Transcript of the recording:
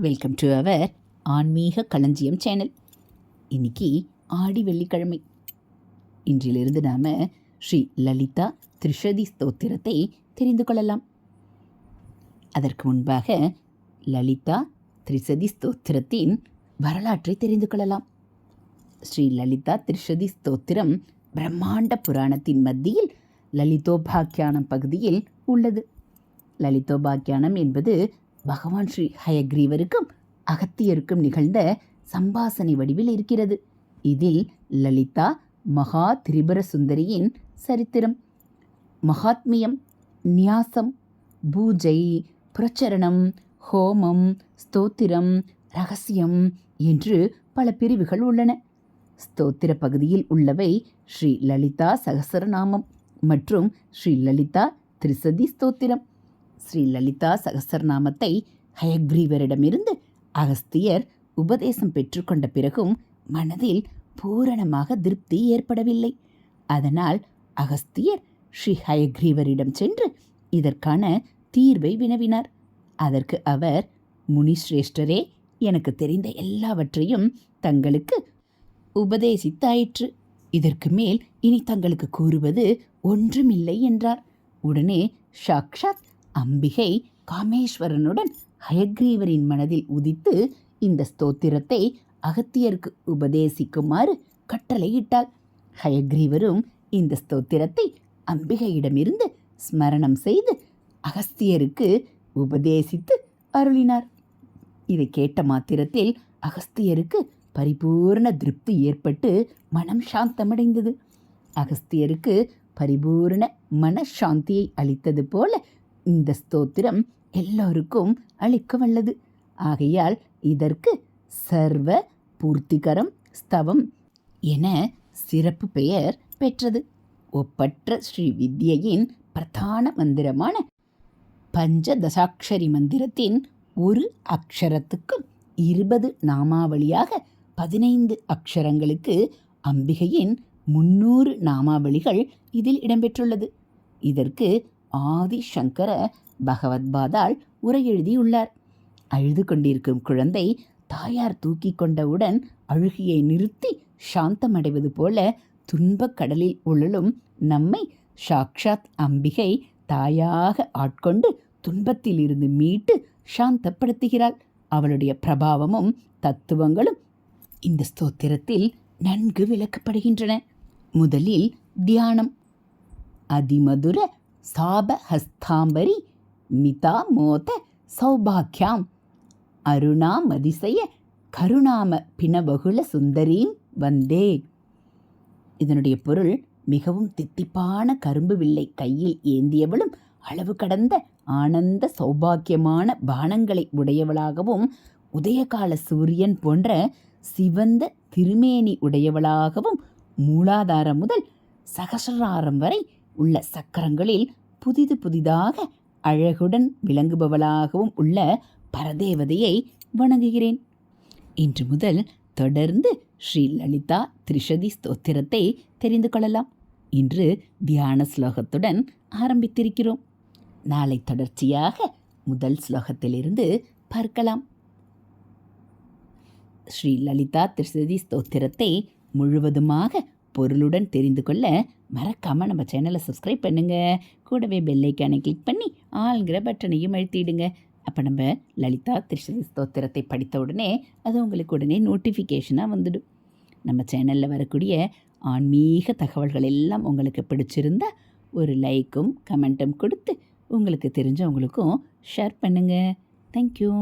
Welcome to our ஆன்மீக களஞ்சியம் channel இன்னைக்கு ஆடி வெள்ளிக்கிழமை. இன்றிலிருந்து நாம் ஸ்ரீ லலிதா திரிஷதி ஸ்தோத்திரத்தை தெரிந்து கொள்ளலாம். அதற்கு முன்பாக லலிதா திரிசதி ஸ்தோத்திரத்தின் வரலாற்றை தெரிந்து கொள்ளலாம். ஸ்ரீ லலிதா திரிஷதி ஸ்தோத்திரம் பிரம்மாண்ட புராணத்தின் மத்தியில் லலிதோபாக்கியானம் பகுதியில் உள்ளது. லலிதோபாக்கியானம் என்பது பகவான் ஸ்ரீ ஹயக்ரீவருக்கும் அகத்தியருக்கும் நிகழ்ந்த சம்பாசனை வடிவில் இருக்கிறது. இதில் லலிதா மகா திரிபுர சுந்தரியின் சரித்திரம் மகாத்மியம் நியாசம் பூஜை பிரச்சரணம் ஹோமம் ஸ்தோத்திரம் ரகசியம் என்று பல பிரிவுகள் உள்ளன. ஸ்தோத்திர பகுதியில் உள்ளவை ஸ்ரீ லலிதா சகசரநாமம் மற்றும் ஸ்ரீ லலிதா திரிசதி ஸ்தோத்திரம். ஸ்ரீ லலிதா சகசரநாமத்தை ஹயக்ரீவரிடமிருந்து அகஸ்தியர் உபதேசம் பெற்றுக்கொண்ட பிறகும் மனதில் பூரணமாக திருப்தி ஏற்படவில்லை. அதனால் அகஸ்தியர் ஸ்ரீ ஹயக்ரீவரிடம் சென்று இதற்கான தீர்வை வினவினார். அதற்கு அவர் முனிஸ்ரேஷ்டரே எனக்கு தெரிந்த எல்லாவற்றையும் தங்களுக்கு உபதேசித்தாயிற்று. இதற்கு மேல் இனி தங்களுக்கு கூறுவது ஒன்றுமில்லை என்றார். உடனே சாக்ஷாத் அம்பிகை காமேஸ்வரனுடன் ஹயக்ரீவரின் மனதில் உதித்து இந்த ஸ்தோத்திரத்தை அகத்தியருக்கு உபதேசிக்குமாறு கட்டளையிட்டாள். ஹயக்ரீவரும் இந்த ஸ்தோத்திரத்தை அம்பிகையிடமிருந்து ஸ்மரணம் செய்து அகஸ்தியருக்கு உபதேசித்து அருளினார். இதை கேட்ட மாத்திரத்தில் அகஸ்தியருக்கு பரிபூர்ண திருப்தி ஏற்பட்டு மனம் சாந்தமடைந்தது. அகஸ்தியருக்கு பரிபூர்ண மனசாந்தியை அளித்தது போல இந்த ஸ்தோத்திரம் எல்லோருக்கும் அளிக்க வல்லது ஆகையால் இதற்கு சர்வ பூர்த்திகரம் ஸ்தவம் என சிறப்பு பெயர் பெற்றது. ஒப்பற்ற ஸ்ரீ வித்யையின் பிரதான மந்திரமான பஞ்சதசாட்சரி மந்திரத்தின் ஒரு அக்ஷரத்துக்கும் இருபது நாமாவளியாக பதினைந்து அக்ஷரங்களுக்கு அம்பிகையின் முன்னூறு நாமாவளிகள் இதில் இடம்பெற்றுள்ளது. இதற்கு ஆதி சங்கர பகவத்பாதால் உரை எழுதியுள்ளார் அழுது கொண்டிருக்கும் குழந்தை தாயார் தூக்கி கொண்டவுடன் அழுகியை நிறுத்தி சாந்தமடைவது போல துன்பக் கடலில் உழலும் நம்மை சாக்ஷாத் அம்பிகை தாயாக ஆட்கொண்டு துன்பத்திலிருந்து மீட்டு சாந்தப்படுத்துகிறாள். அவளுடைய பிரபாவமும் தத்துவங்களும் இந்த ஸ்தோத்திரத்தில் நன்கு விளக்கப்படுகின்றன. முதலில் தியானம். அதிமதுர சாபஹஸ்தாம்பரி மிதா மோத சௌபாக்கியாம். அருணாமதிசய கருணாம பினபகுல சுந்தரீம் வந்தே. இதனுடைய பொருள் மிகவும் தித்திப்பான கரும்பு வில்லை கையில் ஏந்தியவளும் அளவு கடந்த ஆனந்த சௌபாக்கியமான பானங்களை உடையவளாகவும் உதயகால சூரியன் போன்ற சிவந்த திருமேனி உடையவளாகவும் மூலாதாரம் முதல் சகசராரம் வரை உள்ள சக்கரங்களில் புதிது புதிதாக அழகுடன் விளங்குபவளாகவும் உள்ள பரதேவதையை வணங்குகிறேன். இன்று முதல் தொடர்ந்து ஸ்ரீ லலிதா திரிஷதி ஸ்தோத்திரத்தை தெரிந்து கொள்ளலாம். இன்று தியான ஸ்லோகத்துடன் ஆரம்பித்திருக்கிறோம். நாளை தொடர்ச்சியாக முதல் ஸ்லோகத்திலிருந்து பார்க்கலாம். ஸ்ரீ லலிதா திரிசதி ஸ்தோத்திரத்தை முழுவதுமாக பொருளுடன் தெரிந்து கொள்ள மறக்காமல் நம்ம சேனலை சப்ஸ்கிரைப் பண்ணுங்கள் கூடவே பெல்லைக்கானை கிளிக் பண்ணி ஆளுங்கிற பட்டனையும் அழுத்திடுங்க. அப்போ நம்ம லலிதா திரிசதி ஸ்தோத்திரத்தை படித்த உடனே அது உங்களுக்கு உடனே நோட்டிஃபிகேஷனாக வந்துடும். நம்ம சேனலில் வரக்கூடிய ஆன்மீக தகவல்கள் எல்லாம் உங்களுக்கு பிடிச்சிருந்தா ஒரு லைக்கும் கமெண்ட்டும் கொடுத்து உங்களுக்கு தெரிஞ்சவங்களுக்கும் ஷேர் பண்ணுங்கள் தேங்க்யூ